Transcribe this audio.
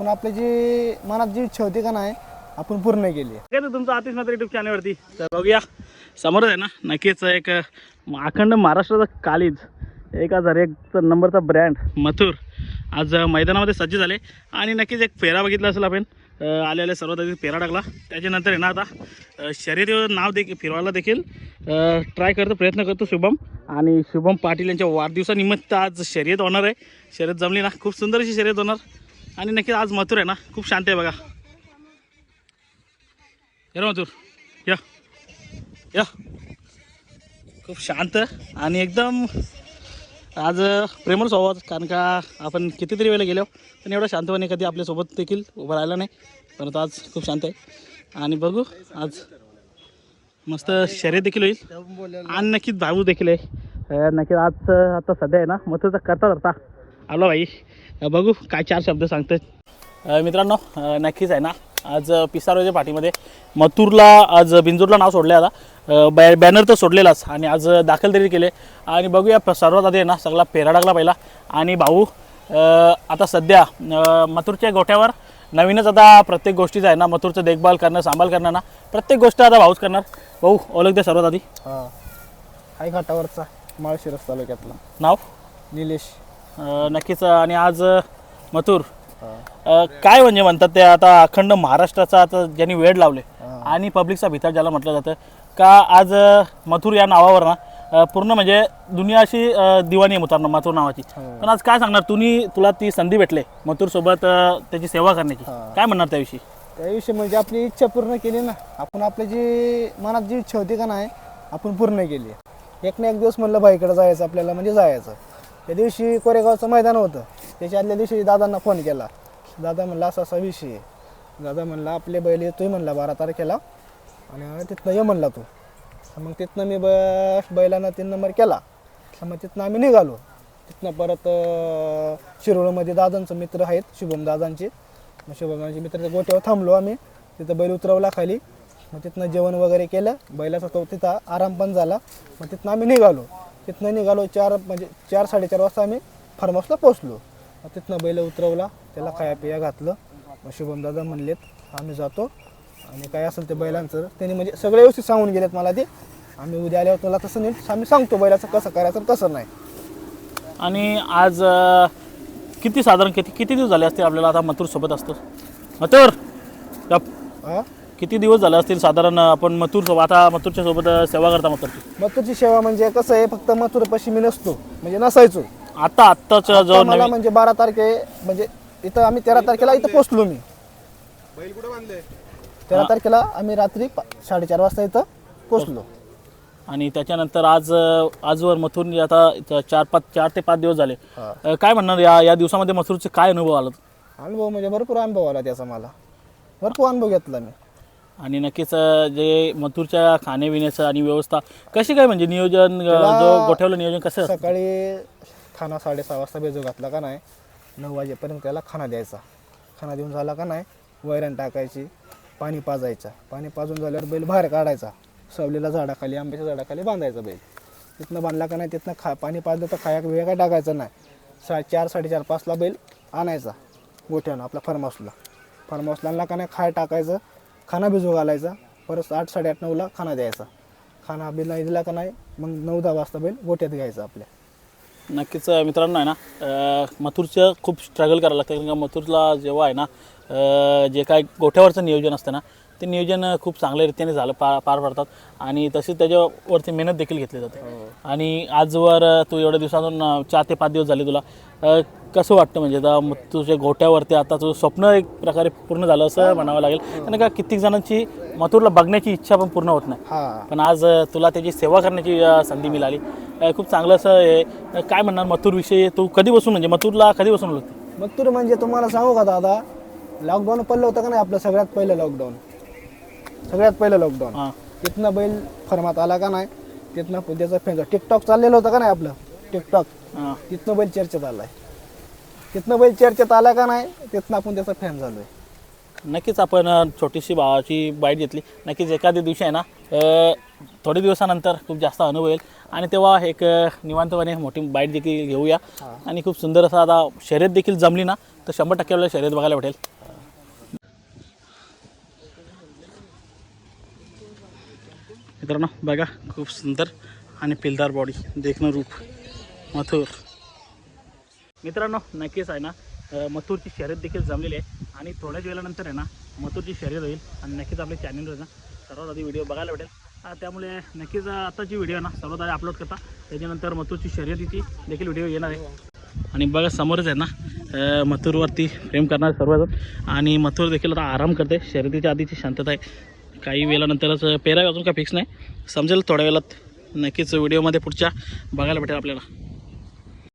पण आपली जी मनात जी इच्छा होती का नाही आपण पूर्ण केली. काय तर तुमचं आतिश मात्र युट्यूब चॅनलवरती तर बघूया. समोरच आहे ना नक्कीच एक अखंड महाराष्ट्राचा कालीज. एक हजार एक नंबरचा ब्रँड मथुर. आज मैदानामध्ये सज्ज झाले. आणि नक्कीच एक फेरा बघितला असेल आपण. आले आले सर्वात आधी फेरा टाकला. त्याच्यानंतर आहे ना आता शर्यतीवर नाव देखील फिरवायला देखील ट्राय करतो प्रयत्न करतो शुभम. आणि शुभम पाटील यांच्या वाढदिवसानिमित्त आज शर्यत होणार आहे. शर्यत जमली ना. खूप सुंदर अशी शर्यत होणार. आणि नक्कीच आज मथुर आहे ना? खूप शांत आहे बघा. ये मथुर. या. या. खूप शांत आणि एकदम आज प्रेमळ स्वभाव कारण का आपण कितीतरी वेळेला गेलो पण एवढं शांतपणे कधी आपल्यासोबत देखील उभं राहिलं नाही. परंतु आज खूप शांत आहे. आणि बघू आज मस्त शर्यत देखील होईल. आणि नक्कीच भाऊ देखील आहे. नक्कीच आज आता सध्या आहे ना मथुरचा करता करता आलो भाई. बघू काय चार शब्द सांगतात अं, मित्रांनो नक्कीच आहे ना. आज पिसारोच्या पाठीमध्ये मथुरला आज बिंजूरला नाव सोडले आता. बॅ बॅनर तर सोडलेलाच आणि आज दाखल तरी केले. आणि बघूया सर्वात आधी आहे ना सगळा टाकला पहिला. आणि भाऊ आता सध्या मथुरच्या गोठ्यावर नवीनच आता प्रत्येक गोष्टीचं आहे ना मथुरचं देखभाल करणं सांभाळ करणं ना प्रत्येक गोष्ट आता भाऊच करणार. भाऊ ओळख द्या सर्वात आधी. हा. हाय घाटावरचा माळशिरस तालुक्यातला. नाव? निलेश. अं, नक्कीच. आणि आज अं, मथुर. अ, काय म्हणजे म्हणतात ते आता अखंड महाराष्ट्राचा आता ज्यांनी वेळ लावले. आणि पब्लिकचा भितर ज्याला म्हटलं जातं का आज अ, मथुर या नावावर ना अ, पूर्ण म्हणजे दुनिया अशी अ, दिवाणी आहे मुतार मथुर नावाची. हो. पण आज काय सांगणार? तुम्ही तुला ती संधी भेटले मथुर सोबत त्याची सेवा करण्याची. काय म्हणणार त्याविषयी? त्याविषयी म्हणजे आपली इच्छा पूर्ण केली ना. आपण आपली जी मनात जी इच्छा होती का नाही आपण पूर्ण केली. एक ना एक दिवस म्हणलं बाईकडे जायचं आपल्याला म्हणजे जायचं. त्या दिवशी कोरेगावचं मैदान होतं. त्याच्या आदल्या दिवशी दादांना फोन केला. दादा म्हणला असा असा विषय आहे. दादा म्हणला आपले बैल येतोय म्हणला बारा तारखेला. आणि तिथनं ये म्हणला तू. मग तिथनं मी ब बैलांना तीन नंबर केला. तर मग तिथनं आम्ही निघालो. तिथनं परत शिरोळमध्ये दादांचं मित्र आहेत शुभम दादांचे. मग शुभमदांचे मित्र गोट्यावर थांबलो आम्ही. तिथं बैल उतरवला खाली. मग तिथनं जेवण वगैरे केलं. बैलाचा तो तिथं आराम पण झाला. मग तिथनं आम्ही निघालो. तिथनं निघालो चार म्हणजे चार साडेचार वाजता आम्ही फार्म हाऊसला पोचलो तिथनं बैल उतरवला त्याला खाया पिया घातलं. मग शुभम दादा म्हणलेत आम्ही जातो. आणि काय असेल ते बैलांचं त्यांनी म्हणजे सगळे व्यवस्थित सांगून गेलेत मला ते. आम्ही उद्या आल्यावर तुला तसं नीट आम्ही सांगतो बैलाचं कसं करायचं कसं नाही. आणि आज अ, किती साधारण किती किती दिवस झाले असतील आपल्याला आता मथुर सोबत असतो? मथुर गप. हा किती दिवस झाले असतील साधारण आपण मथुर सोबत आता मथुरच्या सोबत सेवा करता मथुरची? मथुरची सेवा म्हणजे कसं आहे फक्त मथुरपाशी मी नसतो म्हणजे नसायचो. आता आत्ताचा जो आता मला नवीन म्हणजे बारा तारखे म्हणजे इथं आम्ही तेरा तारखेला इथं पोचलो मी. तेरा तारखेला आम्ही रात्री पा- साडेचार वाजता इथं पोचलो आणि त्याच्यानंतर आज आजवर मथुर आता इथं चार पाच चार ते पाच दिवस झाले. हा. अ, काय म्हणणार या या दिवसामध्ये मथुरचे काय अनुभव आला अनुभव म्हणजे भरपूर अनुभव आला त्याचा मला. भरपूर अनुभव घेतला मी. आणि नक्कीच अ, जे मथुरच्या खाण्यापिण्याचं आणि व्यवस्था कशी काय म्हणजे नियोजन अ, जो गोठवलं नियोजन कसं असतं? सकाळी खाना साडेसहा वाजता बेजो घातला का नाही? नऊ वाजेपर्यंत त्याला खाना द्यायचा. खाना देऊन झाला का नाही? वैरण टाकायची पाणी पाजायचा. पाणी पाजून झाल्यावर बैल बाहेर काढायचा. सवलीला झाडाखाली आंब्याच्या झाडाखाली बांधायचा बैल. तिथनं बांधला का नाही तिथनं खा पाणी पाजलं तर खाया वेळ काय टाकायचं नाही. सा चार साडेचार पाचला बैल आणायचा गोठ्यानं आपल्या फार्म हाऊसला फार्म हाऊसला आणला का नाही खाय टाकायचं. खाना भिजू घालायचा परत आठ साडेआठ नऊला खाना द्यायचा. खाना बिल नाही दिला का नाही मग नऊ दहा वाजता बैल गोट्यात घ्यायचा आपल्या. नक्कीच मित्रांनो आहे ना मथुरचं खूप स्ट्रगल करायला लागतं. कारण का मथुरला जेव्हा आहे ना जे काय गोठ्यावरचं नियोजन असतं ना ते नियोजन खूप चांगल्या रीतीने झालं पा पार पडतात. आणि तसेच त्याच्यावरती मेहनत देखील घेतली जाते. आणि आजवर तू एवढ्या दिवसातून चार ते पाच दिवस झाले तुला. अ, कसं वाटतं म्हणजे आता तुझ्या गोठ्यावरती आता तुझं स्वप्न एक प्रकारे पूर्ण झालं असं म्हणावं लागेल. कारण का कित्येक जणांची मथुरला बघण्याची इच्छा पण पूर्ण होत नाही. हा. पण आज अ, तुला त्याची सेवा करण्याची अ, संधी मिळाली. अ, खूप चांगलं असं आहे अ, काय म्हणणार मथुरविषयी तू कधीपासून म्हणजे मथुरला कधीपासून होती? मग तुला म्हणजे तुम्हाला सांगू का दादा? लॉकडाऊन पडलं होतं का नाही आपलं सगळ्यात पहिलं लॉकडाऊन सगळ्यात पहिलं लॉकडाऊन हां. तिथनं बैल फर्मात आला का नाही? तिथनं पण त्याचं फॅन टिकटॉक चाललेलं होतं का नाही आपलं? टिकटॉक हां. तिथनं बैल चर्चेत आलाय. तिथनं बैल चर्चेत आला का नाही? तिथनं आपण त्याचा फॅन झालोय. नक्कीच आपण अ, छोटीशी भावाची बाईट घेतली. नक्कीच एखाद्या दिवशी आहे ना अ, थोडे दिवसानंतर खूप जास्त अनुभव येईल. आणि तेव्हा एक अ, निवांतपणे मोठी बाईट देखील घेऊया. आणि खूप सुंदर असं आता शर्यत देखील जमली ना तर शंभर टक्के आपल्याला शर्यत बघायला भेटेल. मित्रांनो बघा खूप सुंदर आणि पिलदार बॉडी देखणं रूप. मथुर. मित्रांनो नक्कीच आहे ना मथुरची शर्यत देखील जमलेली आहे. आणि थोड्याच वेळानंतर आहे ना मथुरची शर्यत होईल. आणि नक्कीच आपल्या चॅनलवर ना सर्वात आधी व्हिडिओ बघायला भेटेल. त्यामुळे नक्कीच आताची व्हिडिओ ना सर्वात आधी अपलोड करता. त्याच्यानंतर मथुरची शर्यतीची देखील व्हिडिओ येणार आहे. आणि बघा समोरच आहे ना मथुरवरती प्रेम करणार सर्वजण. आणि मथुर देखील आता आराम करते. शर्यतीच्या आधीची शांतता आहे. काही वेळानंतरच पेरावे अजून काय फिक्स नाही. समजेल थोड्या वेळात. नक्कीच व्हिडिओमध्ये पुढच्या बघायला भेटेल आपल्याला.